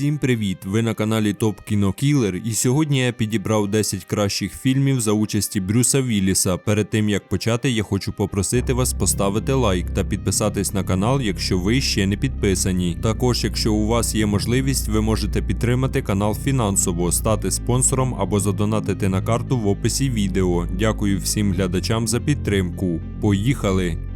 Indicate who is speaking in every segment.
Speaker 1: Всім привіт! Ви на каналі Топ Кінокілер, і сьогодні я підібрав 10 кращих фільмів за участі Брюса Вілліса. Перед тим як почати, я хочу попросити вас поставити лайк та підписатись на канал, якщо ви ще не підписані. Також, якщо у вас є можливість, ви можете підтримати канал фінансово, стати спонсором або задонатити на карту в описі відео. Дякую всім глядачам за підтримку. Поїхали!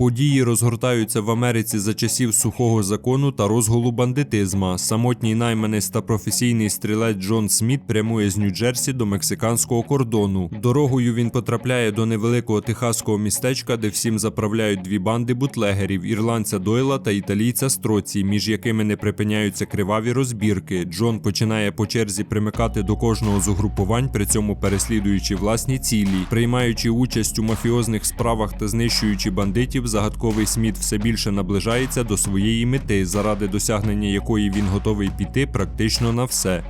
Speaker 1: Події розгортаються в Америці за часів сухого закону та розгулу бандитизма. Самотній найманець та професійний стрілець Джон Сміт прямує з Нью-Джерсі до мексиканського кордону. Дорогою він потрапляє до невеликого техаського містечка, де всім заправляють дві банди бутлегерів: ірландця Дойла та італійця Строці, між якими не припиняються криваві розбірки. Джон починає по черзі примикати до кожного з угрупувань, при цьому переслідуючи власні цілі, приймаючи участь у мафіозних справах та знищуючи бандитів загадковий Сміт все більше наближається до своєї мети, заради досягнення якої він готовий піти практично на все.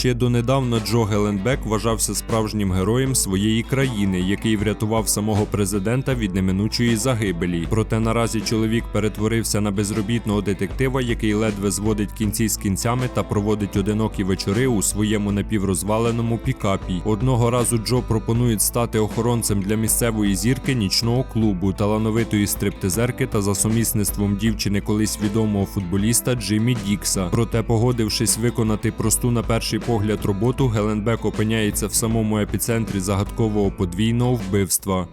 Speaker 1: Ще донедавна Джо Геленбек вважався справжнім героєм своєї країни, який врятував самого президента від неминучої загибелі. Проте наразі чоловік перетворився на безробітного детектива, який ледве зводить кінці з кінцями та проводить одинокі вечори у своєму напіврозваленому пікапі. Одного разу Джо пропонують стати охоронцем для місцевої зірки нічного клубу, талановитої стриптизерки та за сумісництвом дівчини колись відомого футболіста Джиммі Дікса. Проте, погодившись виконати просту на перший погляд роботу, Геленбек опиняється в самому епіцентрі загадкового подвійного вбивства.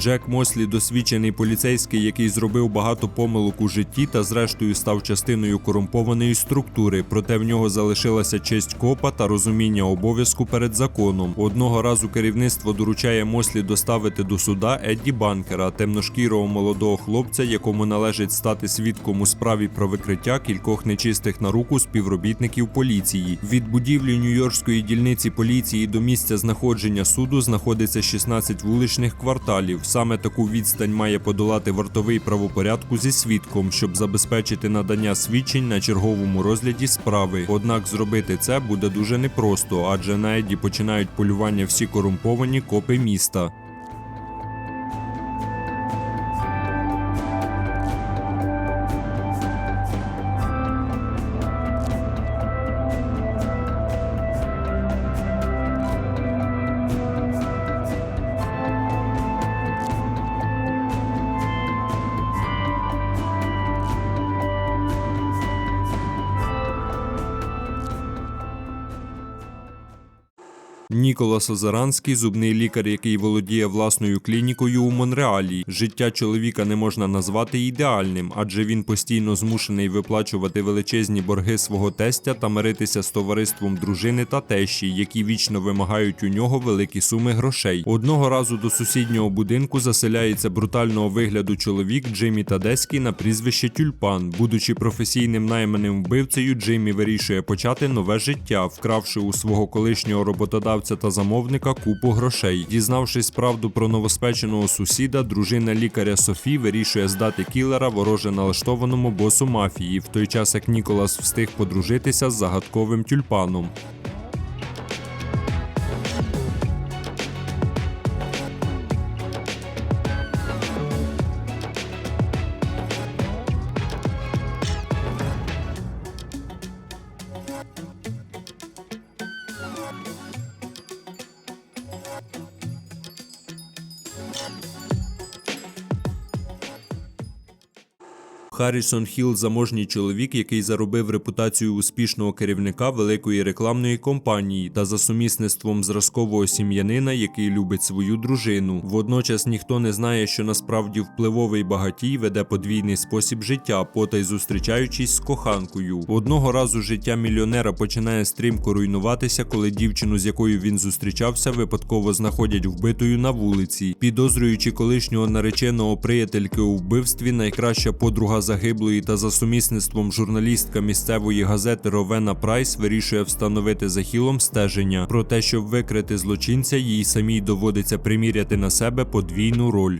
Speaker 1: Джек Мослі досвідчений поліцейський, який зробив багато помилок у житті та зрештою став частиною корумпованої структури, проте в нього залишилася честь копа та розуміння обов'язку перед законом. Одного разу керівництво доручає Мослі доставити до суда Едді Банкера, темношкірого молодого хлопця, якому належить стати свідком у справі про викриття кількох нечистих на руку співробітників поліції. Від будівлі Нью-Йоркської дільниці поліції до місця знаходження суду знаходиться 16 вуличних кварталів. Саме таку відстань має подолати вартовий правопорядку зі свідком, щоб забезпечити надання свідчень на черговому розгляді справи. Однак зробити це буде дуже непросто, адже на Еді починають полювання всі корумповані копи міста. Ніколас Озаранський, зубний лікар, який володіє власною клінікою у Монреалі. Життя чоловіка не можна назвати ідеальним, адже він постійно змушений виплачувати величезні борги свого тестя та миритися з товариством дружини та тещі, які вічно вимагають у нього великі суми грошей. Одного разу до сусіднього будинку заселяється брутального вигляду чоловік Джиммі Тадеський на прізвище Тюльпан. Будучи професійним найманим вбивцею, Джиммі вирішує почати нове життя, вкравши у свого колишнього роботодавця та замовника купу грошей. Дізнавшись правду про новоспеченого сусіда, дружина лікаря Софі вирішує здати кілера вороже налаштованому босу мафії, в той час як Ніколас встиг подружитися з загадковим тюльпаном. Харрісон Хілл заможній чоловік, який заробив репутацію успішного керівника великої рекламної компанії та за сумісництвом зразкового сім'янина, який любить свою дружину. Водночас ніхто не знає, що насправді впливовий багатій веде подвійний спосіб життя, потай зустрічаючись з коханкою. Одного разу життя мільйонера починає стрімко руйнуватися, коли дівчину, з якою він зустрічався, випадково знаходять вбитою на вулиці. Підозрюючи колишнього нареченого приятельки у вбивстві, найкраща подруга загиблої та за сумісництвом журналістка місцевої газети Ровена Прайс вирішує встановити за хілом стеження. Про те, щоб викрити злочинця, їй самій доводиться приміряти на себе подвійну роль.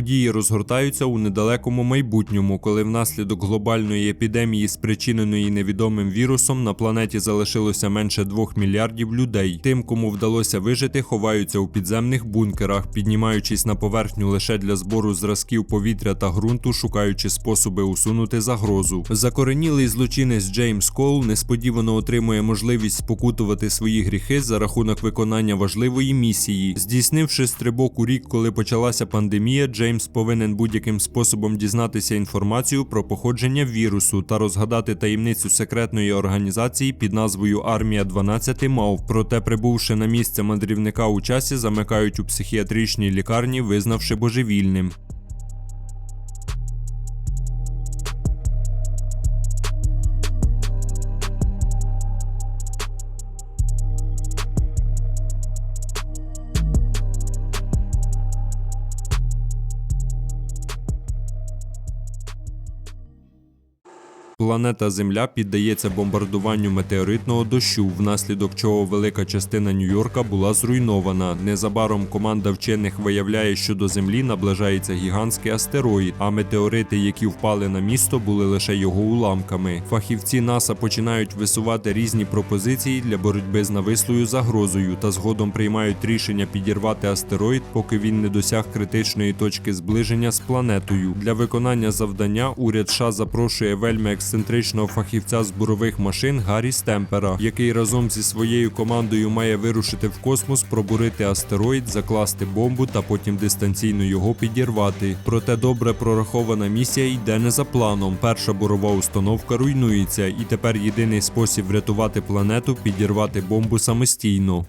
Speaker 1: Події розгортаються у недалекому майбутньому, коли внаслідок глобальної епідемії, спричиненої невідомим вірусом, на планеті залишилося менше двох мільярдів людей. Тим, кому вдалося вижити, ховаються у підземних бункерах, піднімаючись на поверхню лише для збору зразків повітря та ґрунту, шукаючи способи усунути загрозу. Закоренілий злочинець Джеймс Кол несподівано отримує можливість спокутувати свої гріхи за рахунок виконання важливої місії. Здійснивши стрибок у рік, коли почалася пандемія, Джеймс повинен будь-яким способом дізнатися інформацію про походження вірусу та розгадати таємницю секретної організації під назвою Армія 12 мав. Проте, прибувши на місце мандрівника у часі, замикають у психіатричній лікарні, визнавши божевільним. Планета Земля піддається бомбардуванню метеоритного дощу, внаслідок чого велика частина Нью-Йорка була зруйнована. Незабаром команда вчених виявляє, що до Землі наближається гігантський астероїд, а метеорити, які впали на місто, були лише його уламками. Фахівці НАСА починають висувати різні пропозиції для боротьби з навислою загрозою та згодом приймають рішення підірвати астероїд, поки він не досяг критичної точки зближення з планетою. Для виконання завдання уряд США запрошує вельми ексцентричного фахівця з бурових машин Гаррі Стемпера, який разом зі своєю командою має вирушити в космос, пробурити астероїд, закласти бомбу та потім дистанційно його підірвати. Проте добре прорахована місія йде не за планом. Перша бурова установка руйнується, і тепер єдиний спосіб врятувати планету підірвати бомбу самостійно.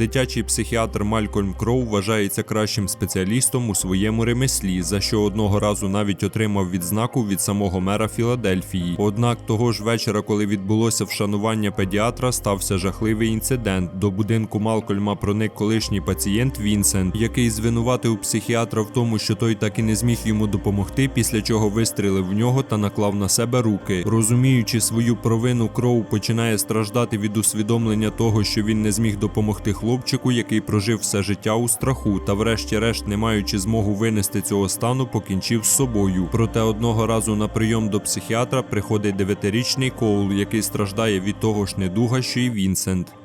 Speaker 1: Дитячий психіатр Малькольм Кроу вважається кращим спеціалістом у своєму ремеслі, за що одного разу навіть отримав відзнаку від самого мера Філадельфії. Однак того ж вечора, коли відбулося вшанування педіатра, стався жахливий інцидент. До будинку Малкольма проник колишній пацієнт Вінсент, який звинуватив психіатра в тому, що той так і не зміг йому допомогти, після чого вистрілив в нього та наклав на себе руки. Розуміючи свою провину, Кроу починає страждати від усвідомлення того, що він не зміг допомогти хлопчику, який прожив все життя у страху, та врешті-решт, не маючи змогу винести цього стану, покінчив з собою. Проте одного разу на прийом до психіатра приходить дев'ятирічний Коул, який страждає від того ж недуга, що й Вінсент.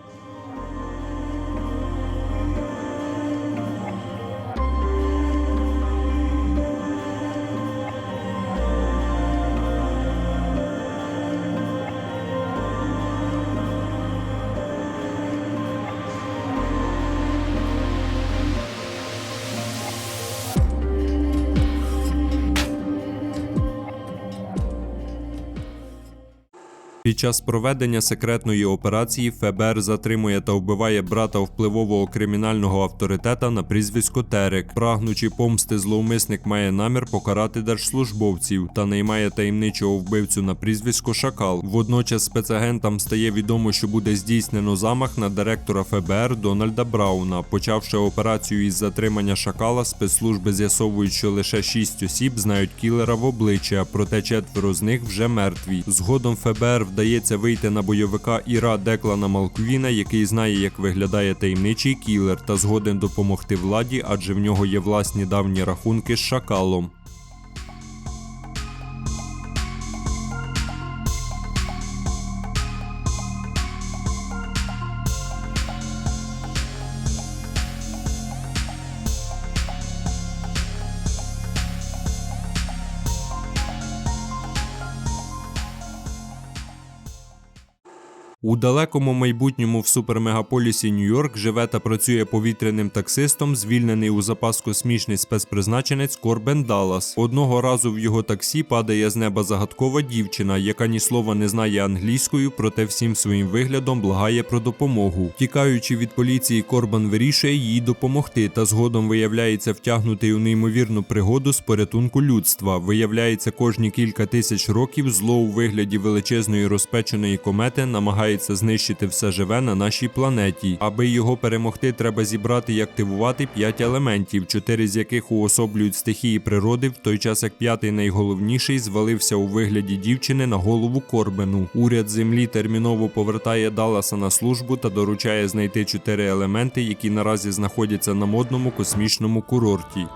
Speaker 1: Під час проведення секретної операції ФБР затримує та вбиває брата впливового кримінального авторитета на прізвисько Терек. Прагнучи помсти, зловмисник має намір покарати держслужбовців та наймає таємничого вбивцю на прізвисько Шакал. Водночас спецагентам стає відомо, що буде здійснено замах на директора ФБР Дональда Брауна. Почавши операцію із затримання Шакала, спецслужби з'ясовують, що лише шість осіб знають кілера в обличчя, проте четверо з них вже мертві. Згодом ФБР вдається вийти на бойовика Іра Деклана Малквіна, який знає, як виглядає таємничий кілер, та згоден допомогти владі, адже в нього є власні давні рахунки з шакалом. У далекому майбутньому в супермегаполісі Нью-Йорк живе та працює повітряним таксистом, звільнений у запас космічний спецпризначенець Корбен Даллас. Одного разу в його таксі падає з неба загадкова дівчина, яка ні слова не знає англійською, проте всім своїм виглядом благає про допомогу. Тікаючи від поліції, Корбан вирішує їй допомогти, та згодом виявляється втягнутий у неймовірну пригоду з порятунку людства. Виявляється, кожні кілька тисяч років зло у вигляді величезної розпеченої комети намагається знищити все живе на нашій планеті. Аби його перемогти, треба зібрати і активувати п'ять елементів, чотири з яких уособлюють стихії природи, в той час як п'ятий найголовніший звалився у вигляді дівчини на голову Корбену. Уряд землі терміново повертає Далласа на службу та доручає знайти чотири елементи, які наразі знаходяться на модному космічному курорті.